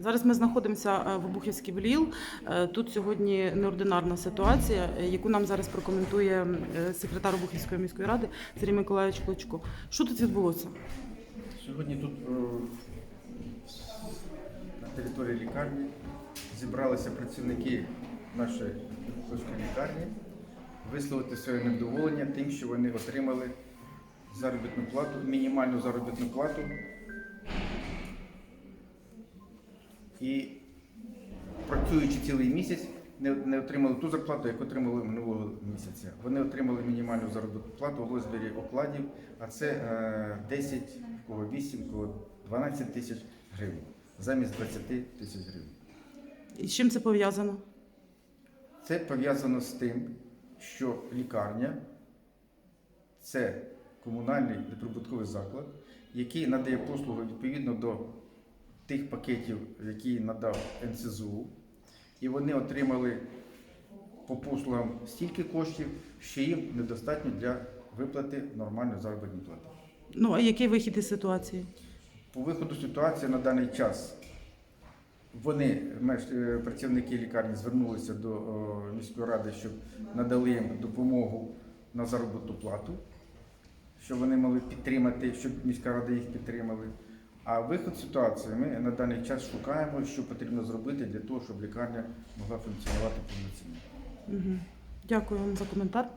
Зараз ми знаходимося е, в Обухівській ВЛІЛ. Е, Тут сьогодні неординарна ситуація, е, яку нам зараз прокоментує секретар Обухівської міської ради Сергій Миколаївич Клочко. Що тут відбулося? Сьогодні тут на території лікарні зібралися працівники нашої лікарні висловити своє невдоволення тим, що вони отримали заробітну плату, мінімальну заробітну плату. І працюючи цілий місяць, не, не отримали ту зарплату, яку отримали минулого місяця. Вони отримали мінімальну заробітну плату у розмірі окладів, а це е, 10, кого 8, кого 12 тисяч гривень замість 20 тисяч гривень. І з чим це пов'язано? Це пов'язано з тим, що лікарня це комунальний неприбутковий заклад, який надає послуги відповідно до тих пакетів, які надав НСЗУ, і вони отримали по послугам стільки коштів, що їм недостатньо для виплати нормальної заробітної плати. Ну а який вихід із ситуації? По виходу ситуації на даний час вони, е, працівники лікарні, звернулися до міської ради, щоб надали їм допомогу на заробітну плату, щоб вони могли підтримати, щоб міська рада їх підтримала. А виход ситуації ми на даний час шукаємо, що потрібно зробити для того, щоб лікарня могла функціонувати повноцінно. Угу. Дякую вам за коментар.